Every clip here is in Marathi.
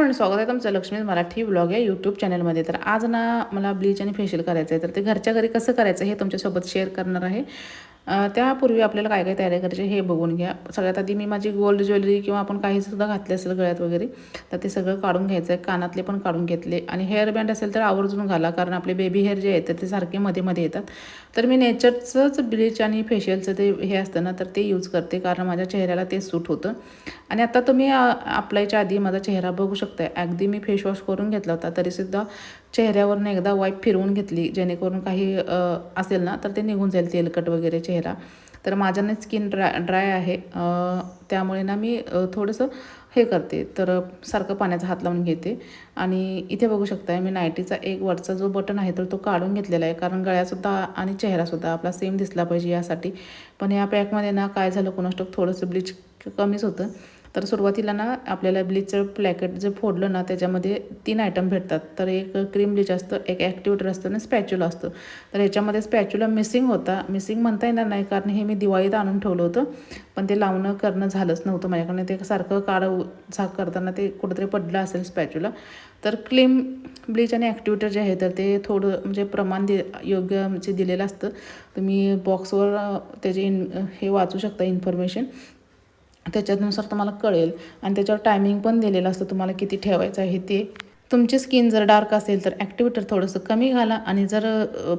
आपण स्वागत आहे तुमचं लक्ष्मी मराठी ब्लॉग या यूट्यूब चॅनलमध्ये तर आज ना मला ब्लीच आणि फेशियल करायचं आहे तर ते घरच्या घरी कसं करायचं हे तुमच्यासोबत शेअर करणार आहे. त्यापूर्वी आपल्याला काय काय तयारी करायची हे बघून घ्या. सगळ्यात आधी मी माझी गोल्ड ज्वेलरी किंवा आपण काही सुद्धा घातले असेल गळ्यात वगैरे तर ते सगळं काढून घ्यायचं आहे कानातले पण काढून घेतले. आणि हेअर बँड असेल तर आवर्जून घाला कारण आपले बेबी हेअर जे आहेत ते सारखे मध्ये मध्ये येतात. तर मी नेचरचंच ब्लीच आणि फेशियलचं ते हे असतं ना तर ते यूज करते कारण माझ्या चेहऱ्याला ते सूट होतं. आणि आता तुम्ही अप्लायच्या आधी माझा चेहरा बघू शकताय. अगदी मी फेशवॉश करून घेतला होता तरीसुद्धा चेहऱ्यावरनं एकदा वाईप फिरवून घेतली जेणेकरून काही असेल ना तर ते निघून जाईल तेलकट वगैरे चेहरा. तर माझ्याने स्किन ड्राय ड्राय आहे त्यामुळे ना मी थोडंसं हे करते. तर सारखं पाण्याचा हात लावून घेते. आणि इथे बघू शकता मी नायटीचा एक वरचा जो बटन आहे तर तो काढून घेतलेला आहे. कारण गळ्यासुद्धा आणि चेहरासुद्धा आपला सेम दिसला पाहिजे यासाठी. पण या पॅकमध्ये ना काय झालं कोणास थोडंसं ब्लीच कमीच होतं. तर सुरुवातीला ना आपल्याला ब्लीचचं प्लॅकेट जे फोडलं ना त्याच्यामध्ये तीन आयटम भेटतात. तर एक क्रीम ब्लीच असतं एक ॲक्टिवेटर असतं आणि स्पॅच्युला असतं. तर याच्यामध्ये स्पॅच्युला मिसिंग होता. मिसिंग म्हणता येणार नाही कारण हे मी दिवाळीत आणून ठेवलं होतं. पण ते लावणं करणं झालंच नव्हतं माझ्याकडनं. ते सारखं काढ झाक करताना ते कुठंतरी पडलं असेल स्पॅच्युला तर क्लीम ब्लीच आणि ॲक्टिवेटर जे आहे तर ते थोडं म्हणजे प्रमाण दि योग्य म्हणजे दिलेलं असतं. तुम्ही बॉक्सवर त्याचे इन हे वाचू शकता इन्फॉर्मेशन त्याच्यानुसार तुम्हाला कळेल. आणि त्याच्यावर टायमिंग पण दिलेलं असतं तुम्हाला किती ठेवायचं आहे ते. तुमची स्किन जर डार्क असेल तर ॲक्टिवेटर थोडंसं कमी घाला आणि जर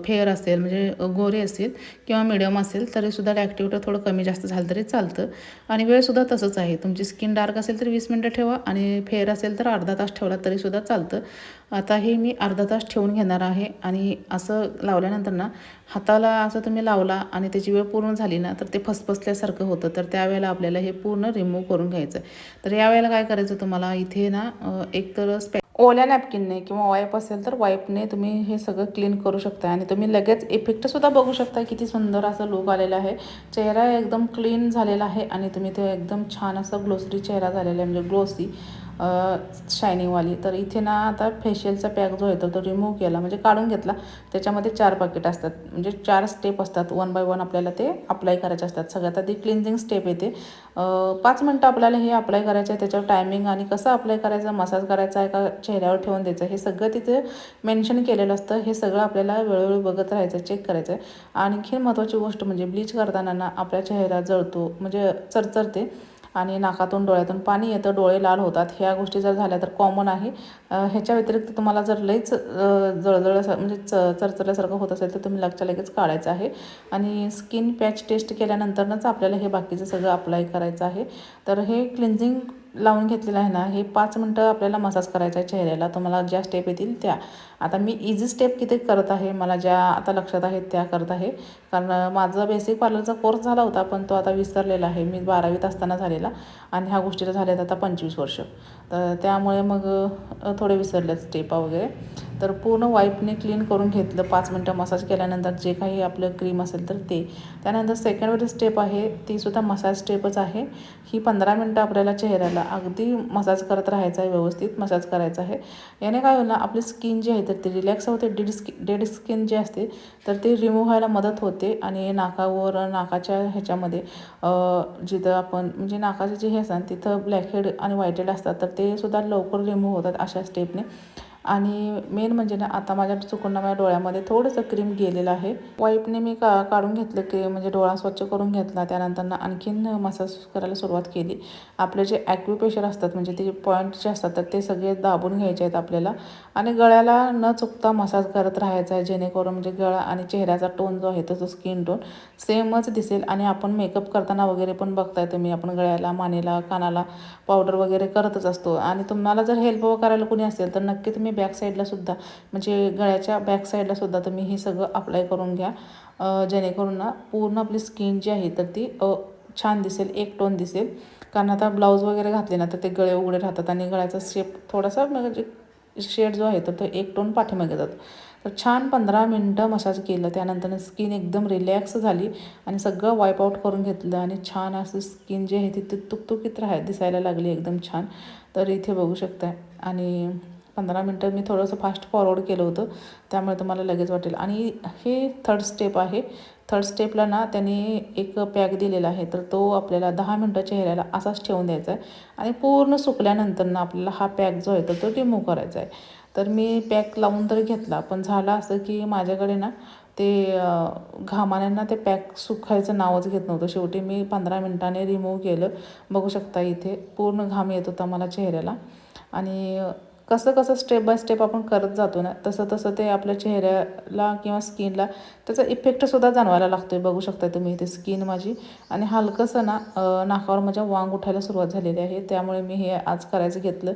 फेअर असेल म्हणजे गोरे असेल किंवा मिडियम असेल तरीसुद्धा ॲक्टिवेटर थोडं कमी जास्त झालं तरी चालतं. आणि वेळसुद्धा तसंच आहे. तुमची स्किन डार्क असेल तर वीस मिनटं ठेवा आणि फेअर असेल तर अर्धा तास ठेवला तरीसुद्धा चालतं. आता हे मी अर्धा तास ठेवून घेणार आहे आणि असं लावल्यानंतर ना हाताला असं तुम्ही लावला आणि त्याची वेळ पूर्ण झाली ना तर ते फसफसल्यासारखं होतं. तर त्यावेळेला आपल्याला हे पूर्ण रिमूव्ह करून घ्यायचं आहे. तर यावेळेला काय करायचं तुम्हाला? इथे ना एक तर स्पॅ ओल्या नॅपकिनने किंवा वाईप असेल तर वाईपने तुम्ही हे सगळं क्लीन करू शकता आणि तुम्ही लगेच इफेक्टसुद्धा बघू शकता किती सुंदर असं लुक आलेला आहे. चेहरा एकदम क्लीन झालेला आहे आणि तुम्ही ते एकदम छान असं ग्लोसरी चेहरा झालेला आहे म्हणजे ग्लोसी शायनिंगवाली तर इथे ना आता फेशियलचा पॅक जो आहे तर तो रिमूव्ह केला म्हणजे काढून घेतला. त्याच्यामध्ये चार पाकिट असतात. म्हणजे चार स्टेप असतात. वन बाय वन आपल्याला ते अप्लाय करायचे असतात. सगळ्यात आधी क्लिन्झिंग स्टेप येते. पाच मिनटं आपल्याला हे अप्लाय करायचं आहे. त्याच्यावर टायमिंग आणि कसं अप्लाय करायचं मसाज करायचा आहे का चेहऱ्यावर ठेवून द्यायचं हे सगळं तिथे मेन्शन केलेलं असतं. हे सगळं आपल्याला वेळोवेळी बघत राहायचं चेक करायचं आहे. आणखी महत्त्वाची गोष्ट म्हणजे ब्लीच करताना ना आपल्या चेहरा जळतो म्हणजे चरचरते. आणि नाकातून डोळ्यातून पाणी येतं. डोळे लाल होतात. ह्या गोष्टी जर झाल्या तर कॉमन आहे. ह्याच्या व्यतिरिक्त तुम्हाला जर लईच जळजळ असं म्हणजे च चरचरल्यासारखं होत असेल तर तुम्ही लगच्या लगेच काढायचं आहे. आणि स्किन पॅच टेस्ट केल्यानंतरच आपल्याला हे बाकीचं सगळं अप्लाय करायचं आहे. तर हे क्लिन्झिंग लावून घेतलेलं आहे ना हे पाच मिनटं आपल्याला मसाज करायचा आहे चेहऱ्याला तुम्हाला ज्या स्टेप येतील त्या. आता मी इझी स्टेप किती करत आहे मला ज्या आता लक्षात आहेत त्या करत आहे. कारण माझा बेसिक पार्लरचा कोर्स झाला होता पण तो आता विसरलेला आहे. मी बारावीत असताना झालेला आणि ह्या गोष्टीला झाल्यात आता पंचवीस वर्ष. तर त्यामुळे मग थोडे विसरले स्टेपा वगैरे. तर पूर्ण वाईपने क्लीन करून घेतलं. पाच मिनटं मसाज केल्यानंतर जे काही आपलं क्रीम असेल तर ते. त्यानंतर सेकंडवर स्टेप आहे ती सुद्धा मसाज स्टेपच आहे. ही पंधरा मिनटं आपल्याला चेहऱ्याला अगदी मसाज करत राहायचं आहे व्यवस्थित मसाज करायचा आहे. याने काय होईल ना आपली स्किन जी आहे तर ती रिलॅक्स होते. डेड स्कि डेड स्किन जी असते तर ती रिमूव्ह व्हायला मदत होते. आणि नाकावर नाकाच्या ह्याच्यामध्ये जिथं आपण म्हणजे नाकाचे जे हे असतात तिथं ब्लॅक हेड आणि व्हाईट हेड असतात तर ते सुद्धा लवकर रिमूव्ह होतात अशा स्टेपने आणि मेन म्हणजे ना आता माझ्या चुकून माझ्या डोळ्यामध्ये थोडंसं क्रीम गेलेलं आहे. वाईपने मी का काढून घेतलं की म्हणजे डोळा स्वच्छ करून घेतला. त्यानंतर ना आणखीन मसाज करायला सुरुवात केली. आपले जे ॲक्युपेशर असतात म्हणजे ते पॉईंट जे असतात तर ते सगळे दाबून घ्यायचे आहेत आपल्याला. आणि गळ्याला न चुकता मसाज करत राहायचा आहे जेणेकरून म्हणजे गळा आणि चेहऱ्याचा टोन जो आहे तो जो स्किन टोन सेमच दिसेल. आणि आपण मेकअप करताना वगैरे पण बघताय तुम्ही आपण गळ्याला मानेला कानाला पावडर वगैरे करतच असतो. आणि तुम्हाला जर हेल्प करायला कोणी असेल तर नक्की तुम्ही बॅक साईडलासुद्धा म्हणजे गळ्याच्या बॅक साईडलासुद्धा तुम्ही हे सगळं अप्लाय करून घ्या. जेणेकरून ना पूर्ण आपली स्किन जी आहे तर ती छान दिसेल एक टोन दिसेल. कारण आता ब्लाऊज वगैरे घातले ना तर ते गळे उघडे राहतात आणि गळ्याचा शेप थोडासा म्हणजे शेड जो आहे तर तो एक टोन पाठीमागे जातो. तर छान पंधरा मिनटं मसाज केलं त्यानंतर स्किन एकदम रिलॅक्स झाली आणि सगळं वाईप आऊट करून घेतलं आणि छान असं स्किन जी आहे ती तुकतुकीत राहा दिसायला लागली एकदम छान. तर इथे बघू शकता आणि पंधरा मिनटं मी थोडंसं फास्ट फॉरवर्ड केलं होतं त्यामुळे तुम्हाला लगेच वाटेल. आणि हे थर्ड स्टेप आहे. थर्ड स्टेपला ना त्यांनी एक पॅक दिलेला आहे तर तो आपल्याला दहा मिनटं चेहऱ्याला असाच ठेवून द्यायचा आहे. आणि पूर्ण सुकल्यानंतर ना आपल्याला हा पॅक जो आहे तर तो रिमूव्ह करायचा आहे. तर मी पॅक लावून तर घेतला पण झालं असं की माझ्याकडे ना ते घामान्यांना ते पॅक सुखायचं नावच घेत नव्हतं. शेवटी मी पंधरा मिनटाने रिमूव्ह केलं. बघू शकता इथे पूर्ण घाम येत होता मला चेहऱ्याला. आणि कसं कसं स्टेप बाय स्टेप आपण करत जातो ना तसं तसं ते आपल्या चेहऱ्याला किंवा स्किनला त्याचा इफेक्टसुद्धा जाणवायला लागतो आहे बघू शकता तुम्ही इथे स्किन माझी. आणि हलकंसं ना नाकावर माझ्या वांग उठायला सुरुवात झालेली आहे. त्यामुळे मी हे आज करायचं घेतलं.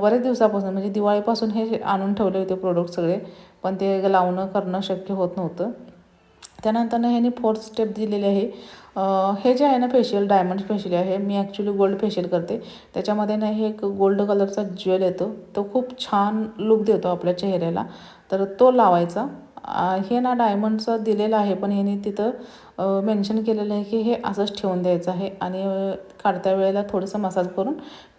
बरेच दिवसापासून म्हणजे दिवाळीपासून हे आणून ठेवले होते प्रोडक्ट सगळे. पण ते लावणं करणं शक्य होत नव्हतं. त्यानंतरनं ह्याने फोर्थ स्टेप दिलेले आहे. हे जे आहे ना फेशियल डायमंड फेशियल आहे मी ॲक्च्युली गोल्ड फेशियल करते. त्याच्यामध्ये ना हे एक गोल्ड कलरचा ज्वेल येतो. तो खूप छान लुक देतो आपल्या चेहऱ्याला. तर तो लावायचा. हे ना डायमंडचं दिलेलं आहे पण ह्याने तिथं मेन्शन केलेलं आहे की हे असंच ठेवून द्यायचं आहे. आणि काढत्या वेळेला थोडंसं मसाज करून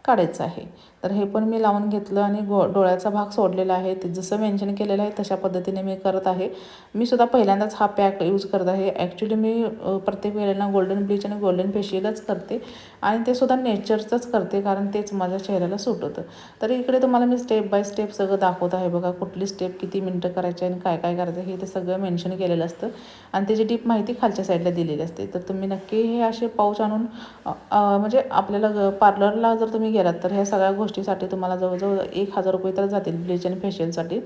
काढायचं आहे. तर हे पण मी लावून घेतलं आणि गो डोळ्याचा भाग सोडलेला आहे. ते जसं मेन्शन केलेलं आहे तशा पद्धतीने मी करत आहे. मी सुद्धा पहिल्यांदाच हा पॅक यूज करत आहे. ॲक्च्युली मी प्रत्येक वेळेला गोल्डन ब्लीच आणि गोल्डन फेशियलच करते. आणि ते सुद्धा नेचरचंच करते कारण तेच माझ्या चेहऱ्याला सूट होतं. तर इकडे तुम्हाला मी स्टेप बाय स्टेप सगळं दाखवत आहे बघा कुठली स्टेप किती मिनटं करायची आणि काय काय करायचं हे ते सगळं मेन्शन केलेलं असतं. आणि त्याची डीप माहिती खालच्या साईडला दिलेली असते. तर तुम्ही नक्की हे असे पाऊच आणून म्हणजे आपल्याला पार्लरला जर तुम्ही गेलात तर ह्या सगळ्या गोष्टीसाठी तुम्हाला जवळजवळ एक हजार रुपये तर जातील ब्लीच आणि फेशियलसाठी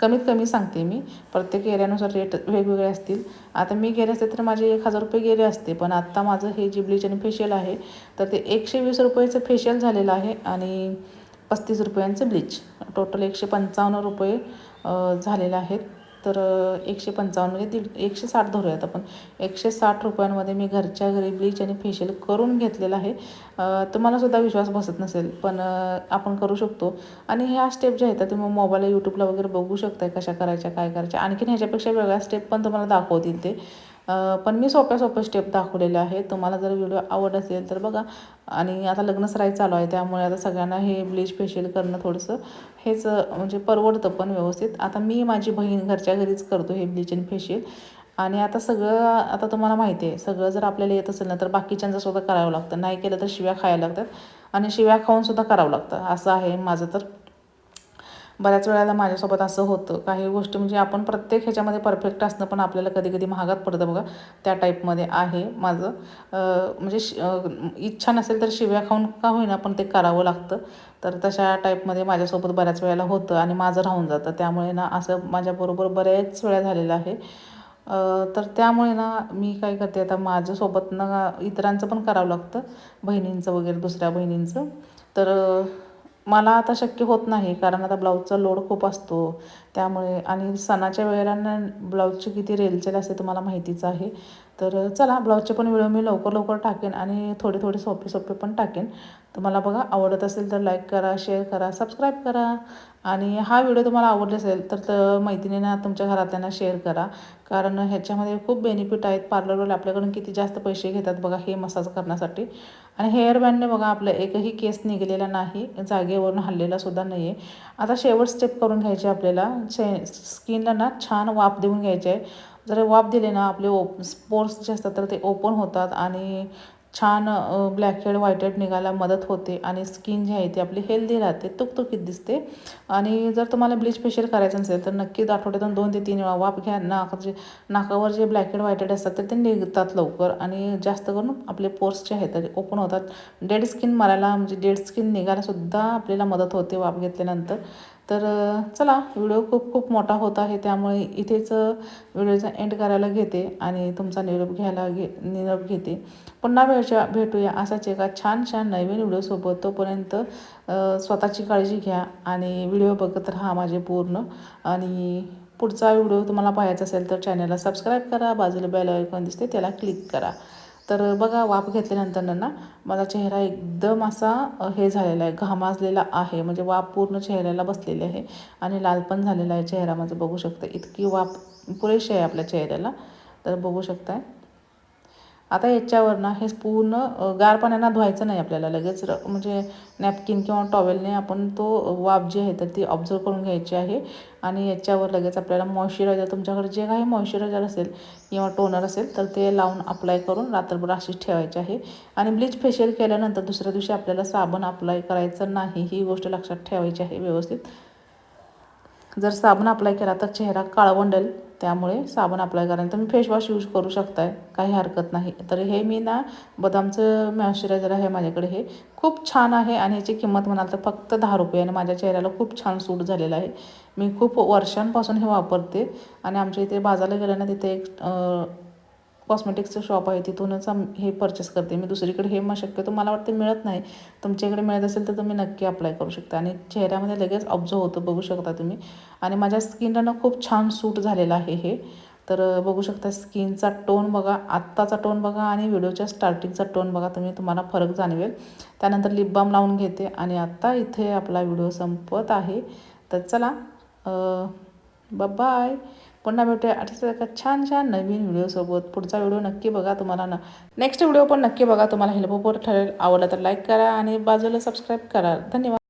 कमीत कमी सांगते मी. प्रत्येक एरियानुसार रेट वेगवेगळे असतील. आता मी गेले असते तर माझे एक हजार रुपये गेले असते. पण आत्ता माझं हे जे ब्लीच आणि फेशियल आहे तर ते एकशे वीस रुपयाचं फेशियल झालेलं आहे आणि पस्तीस रुपयांचं ब्लीच. टोटल एकशे पंचावन्न रुपये झालेलं आहेत. तर एकशे पंचावन्न म्हणजे दीड एकशे साठ धरूयात आपण. एकशे साठ रुपयांमध्ये मी घरच्या घरी ब्लीच आणि फेशियल करून घेतलेलं आहे. तुम्हालासुद्धा विश्वास बसत नसेल पण आपण करू शकतो. आणि ह्या स्टेप ज्या आहेत तुम्ही मोबाईल यूट्यूबला वगैरे बघू शकताय कशा करायच्या काय करायच्या. आणखीन ह्याच्यापेक्षा वेगळ्या स्टेप पण तुम्हाला दाखवतील ते. पण मी सोप्या सोप्या स्टेप दाखवलेल्या आहेत. तुम्हाला जर व्हिडिओ आवड असेल तर बघा. आणि आता लग्नसराई चालू आहे त्यामुळे आता सगळ्यांना हे ब्लीच फेशियल करणं थोडंसं हेच म्हणजे परवडतं पण व्यवस्थित. आता मी माझी बहीण घरच्या घरीच करतो हे ब्लीच अँड फेशियल आणि आता सगळं आता तुम्हाला माहिती आहे सगळं जर आपल्याला येत असेल ना तर बाकीच्यांचं सुद्धा करावं लागतं. नाही केलं तर शिव्या खायला लागतात. आणि शिव्या खाऊनसुद्धा करावं लागतं. असं आहे. माझं तर बऱ्याच वेळेला माझ्यासोबत असं होतं. काही गोष्टी म्हणजे आपण प्रत्येक ह्याच्यामध्ये परफेक्ट असणं पण आपल्याला कधी कधी महागात पडतं बघा. त्या टाईपमध्ये आहे माझं. म्हणजे इच्छा नसेल तर शिव्या खाऊन का होईना पण ते करावं लागतं. तर तशा टाईपमध्ये माझ्यासोबत बऱ्याच वेळेला होतं आणि माझं राहून जातं. त्यामुळे ना असं माझ्याबरोबर बऱ्याच वेळा झालेलं आहे. तर त्यामुळे ना मी काय करते आता माझ्यासोबत ना इतरांचं पण करावं लागतं. बहिणींचं वगैरे दुसऱ्या बहिणींचं. तर मला आता शक्य होत नाही कारण आता ब्लाऊजचा लोड खूप असतो. त्यामुळे आणि सणाच्या वेळेला ब्लाऊजची किती रेलचेल असते तुम्हाला माहितीच आहे. तर चला ब्लाऊजचे पण व्हिडिओ मी लवकर लवकर टाकेन आणि थोडे थोडे सोपे सोपे पण टाकेन. तुम्हाला बघा आवडत असेल तर लाईक करा शेअर करा सबस्क्राईब करा. आणि हा व्हिडिओ तुम्हाला आवडला असेल तर मैत्रिणींना तुमच्या घरातल्यांना शेअर करा. कारण ह्याच्यामध्ये खूप बेनिफिट आहेत. पार्लरवाले आपल्याकडून किती जास्त पैसे घेतात बघा हे मसाज करण्यासाठी. आणि हेअर बँडने बघा आपलं एकही केस निघलेला नाही. जागेवरून हल्लेला सुद्धा नाही आहे आता शेवट स्टेप करून घ्यायचे आपल्याला. शे स्किनला ना छान वाफ देऊन घ्यायचे. आहे जर वाफ दिले ना आपले ओप स्पोर्स जे असतात तर ते ओपन होतात आणि छान ब्लॅक हेड व्हाईट हेड निघायला मदत होते आणि स्किन जी आहे ती आपली हेल्दी राहते तुकतुकीत दिसते. आणि जर तुम्हाला ब्लीच फेशियल करायचं नसेल तर नक्कीच आठवड्यातून दोन ते तीन वेळा वाफ घ्या. नाक जे नाकावर जे ब्लॅक हेड व्हाईट हेड असतात तर ते निघतात लवकर आणि जास्त करून आपले पोर्स जे आहेत ते ओपन होतात. डेड स्किन मारायला म्हणजे डेड स्किन निघायलासुद्धा आपल्याला मदत होते वाफ घेतल्यानंतर. तर चला व्हिडिओ खूप खूप मोठा होत आहे त्यामुळे इथेच व्हिडिओचा एंड करायला घेते आणि तुमचा निरोप घ्यायला घे निरोप घेते. पुन्हा वेळच्या भेटूया असाच एका छान छान नवीन व्हिडिओसोबत. तोपर्यंत स्वतःची काळजी घ्या आणि व्हिडिओ बघत राहा माझे पूर्ण. आणि पुढचा व्हिडिओ तुम्हाला पाहायचा असेल तर चॅनलला सबस्क्राईब करा बाजूला बेल आयकॉन दिसते त्याला क्लिक करा. तर बघा वाफ घेतल्यानंतर ना माझा चेहरा एकदम असा हे झालेला आहे घामाजलेला आहे. म्हणजे वाफ पूर्ण चेहऱ्याला बसलेली आहे आणि लाल पण झालेला आहे चेहरा माझं. बघू शकता इतकी वाफ पुरेशी आहे आपल्या चेहऱ्याला. तर बघू शकताय. आता याच्यावरनं हे पूर्ण गार पाण्यानं धुवायचं नाही आपल्याला. लगेच र म्हणजे नॅपकिन किंवा टॉवेलने आपण तो वाफ जी आहे तर ती ऑब्झर्व करून घ्यायची आहे. आणि याच्यावर लगेच आपल्याला मॉइश्चरायझर तुमच्याकडे जे काही मॉइश्चरायझर असेल किंवा टोनर असेल तर ते लावून अप्लाय करून रात्रभर अशीच ठेवायची आहे. आणि ब्लीच फेशियल केल्यानंतर दुसऱ्या दिवशी आपल्याला साबण अप्लाय करायचं नाही ही गोष्ट लक्षात ठेवायची आहे व्यवस्थित. जर साबण अप्लाय केला तर चेहरा काळवंडेल. त्यामुळे साबण अप्लाय करा तुम्ही फेसवॉश यूज करू शकताय. काही हरकत नाही. तर हे मी ना बदामचं मॉइश्चरायझर आहे माझ्याकडे. हे खूप छान आहे आणि याची किंमत म्हणाल तर फक्त दहा रुपये आणि माझ्या चेहऱ्याला खूप छान सूट झालेलं आहे. मी खूप वर्षांपासून हे वापरते आणि आमच्या इथे बाजारला गेलं ना तिथे एक कॉस्मेटिक्सचं शॉप आहे तिथूनच आम हे परचेस करते. मी दुसरीकडे हे मग शक्यतो मला वाटते मिळत नाही. तुमच्याकडे मिळत असेल तर तुम्ही नक्की अप्लाय करू शकता. आणि चेहऱ्यामध्ये लगेच ऑब्झर्व होतं बघू शकता तुम्ही. आणि माझ्या स्किनला ना खूप छान सूट झालेलं आहे हे. तर बघू शकता स्किनचा टोन बघा आत्ताचा टोन बघा आणि व्हिडिओच्या स्टार्टिंगचा टोन बघा तुम्ही तुम्हाला फरक जाणवेल. त्यानंतर लिप बाम लावून घेते आणि आत्ता इथे आपला व्हिडिओ संपत आहे. तर चला बाय पुन्हा भेटूया. अशाच एका छान छान नवीन व्हिडिओसोबत पुढचा व्हिडिओ नक्की बघा तुम्हाला न. नेक्स्ट व्हिडिओ पण नक्की बघा. तुम्हाला हेल्पफुल ठरेल. आवडलं तर लाईक करा आणि बाजूला सबस्क्राईब करा. धन्यवाद.